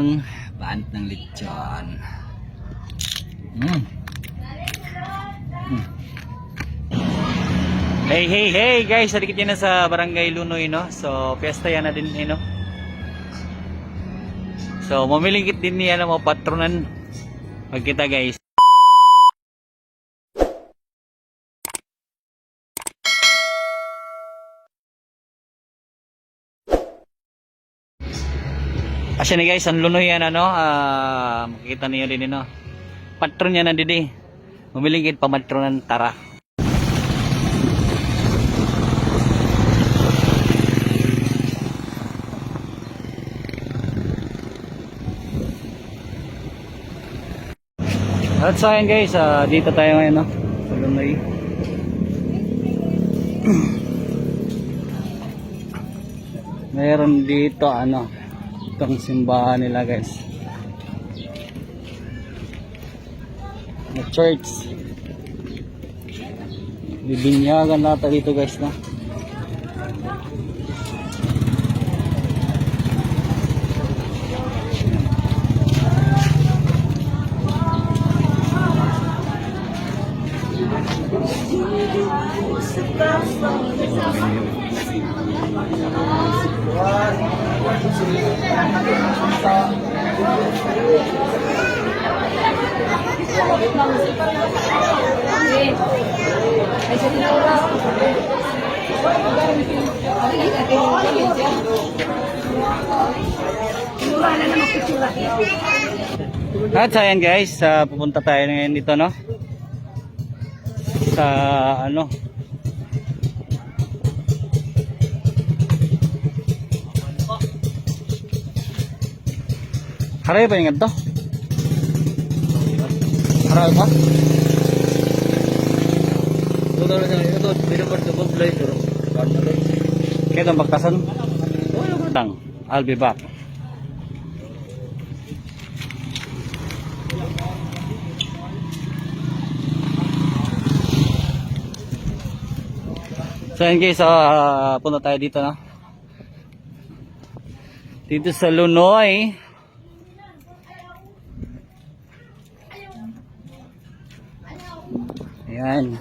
ng bant ng lechon. Mm. Mm. Hey, hey, hey guys! Salikit yan na sa Barangay Lunoy, no? So, piyesta yan na din, eh, no? So, mamilingkit din niya ng mga patronan. Magkita guys. Asya na guys, ang lunoy yan ano, ah, makikita niyo din ano. Patron yan na didi. Mamilingkit pamatronan tara. At sa akin guys, ah, dito tayo ngayon no, sa Lunoy. Meron dito ano, itong simbahan nila guys. Na church. Bibinyagan natin dito guys na. At so guys, ah, pupunta tayo ngayon dito no. Sa ano. Haray ba yung to? Haray ba? Ito na siya, ito, binabart sa pag-fly, pero kanya rin. Kaya itong baktasan? Tang, I'll be back. So yun guys, ah, punta tayo dito no. Dito sa Lunoy. Ayan.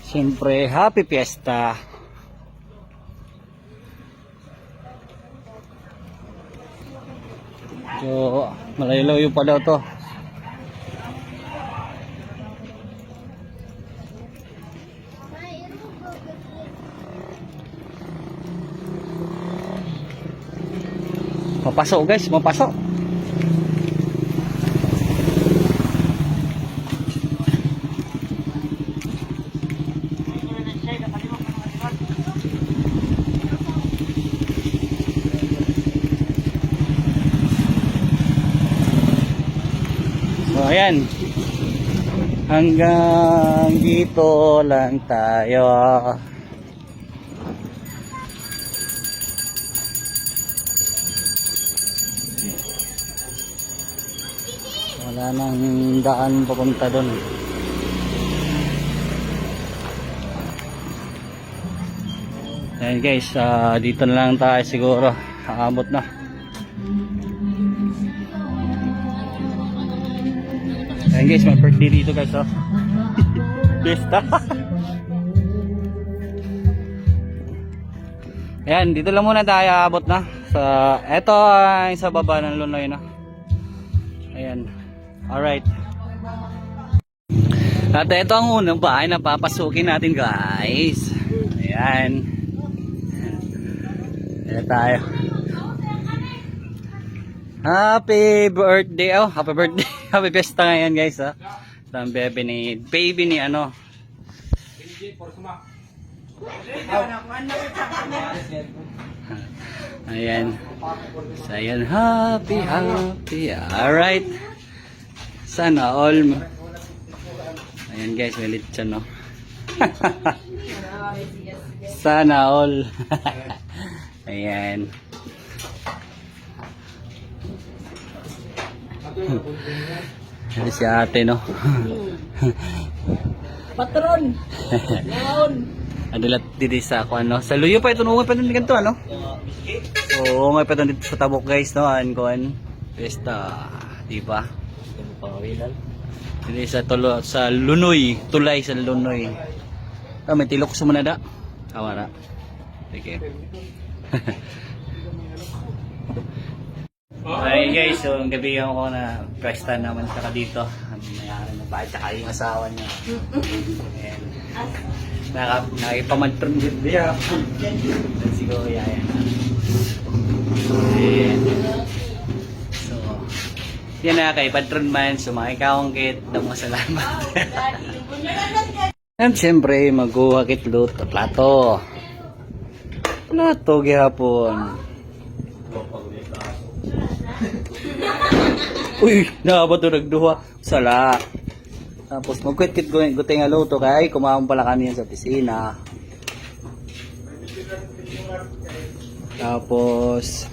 Siyempre, happy fiesta. So, malayo-layo pa daw to. Mapasok guys, mapasok. Ayan. Hanggang dito lang tayo. Wala nang daan papunta doon. Ayan guys, ah, dito na lang tayo siguro. Aabot na. Ayan guys, may birthday dito guys oh. Besta. Ayan, dito lang muna tayo aabot na. Sa, eto ang sa baba ng Lunoy na. Ayan. Alright. At ito ang unang bahay na papasukin natin guys. Ayan. Ayan tayo. Happy birthday. Oh, happy birthday. Happy fiesta ngayon guys. Oh. Sa ang baby ni, baby ni ano. Ayan. So, ayan. Happy, happy. Alright. Sana all. Ayan guys, may lechon no. Sana all. ayan. Ano si ate no? Patron. Ngayon. Adulat didi sa ako ano. Sa luyo pa ito nuwan pa din ganito ano. Oo, may pa dito sa tabok guys, no? An kuan. Pesta, di ba? Ano? Dili sa tulo sa Lunoy, tulay sa Lunoy. Ah, may tilok sa manada. Awa na. Sige. Ay guys, so ang gabi ako na pesta naman sa dito. Ang mayari na bahay tsaka yung asawa niya. Ayan. Naka, nakipamantron din niya. Go, yeah, yeah. Ayan. So, yan na kay Patron Man, sumakay kit, damo salamat. At siyempre, maghuhakit lut plato. Plato gihapon. Uy, naabot to nagduha. Sala. Tapos magkwit-kit guting nga luto kay kumaon pala kami yan sa pisina. Tapos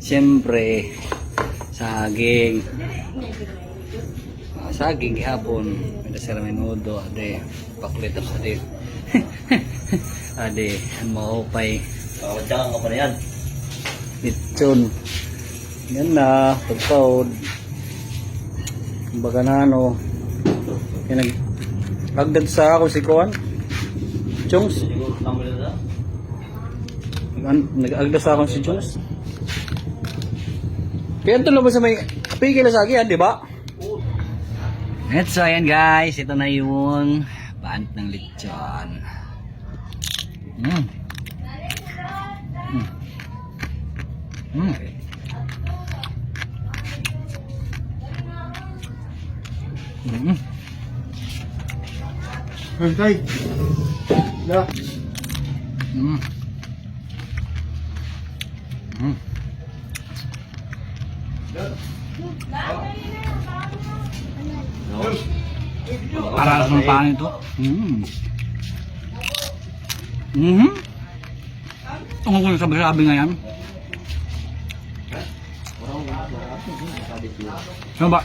siyempre saging. Ah, saging gihapon. May sila menudo, ade. Paklit sa ade. ade, maupay. Kawadyakan ka pa na yan. Lechon. Yan na, pagpaod. Kumbaga na ano. Kaya nag agdag sa ako si Kuan. Chungs. Siguro kami na na. An- Nag-agdag sa ako si Chungs. Kaya ito ba sa may pigil sa akin, di ba? At so ayan guys, ito na yung band ng lechon. Mm. Mm. Mm. Mm. Hantay. Na. Mm. Mm. Para sa paano ito? Mm. Mhm. Ang kung sabi-sabi nga yan. Ano ba?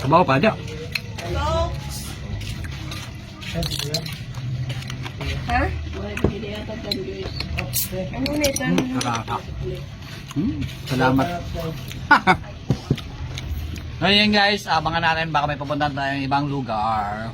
Sabaw pa dia. Ha? Ano na ito? Nakaka. Hmm, salamat. Ayan guys, abangan natin baka may pupuntahan tayong ibang lugar.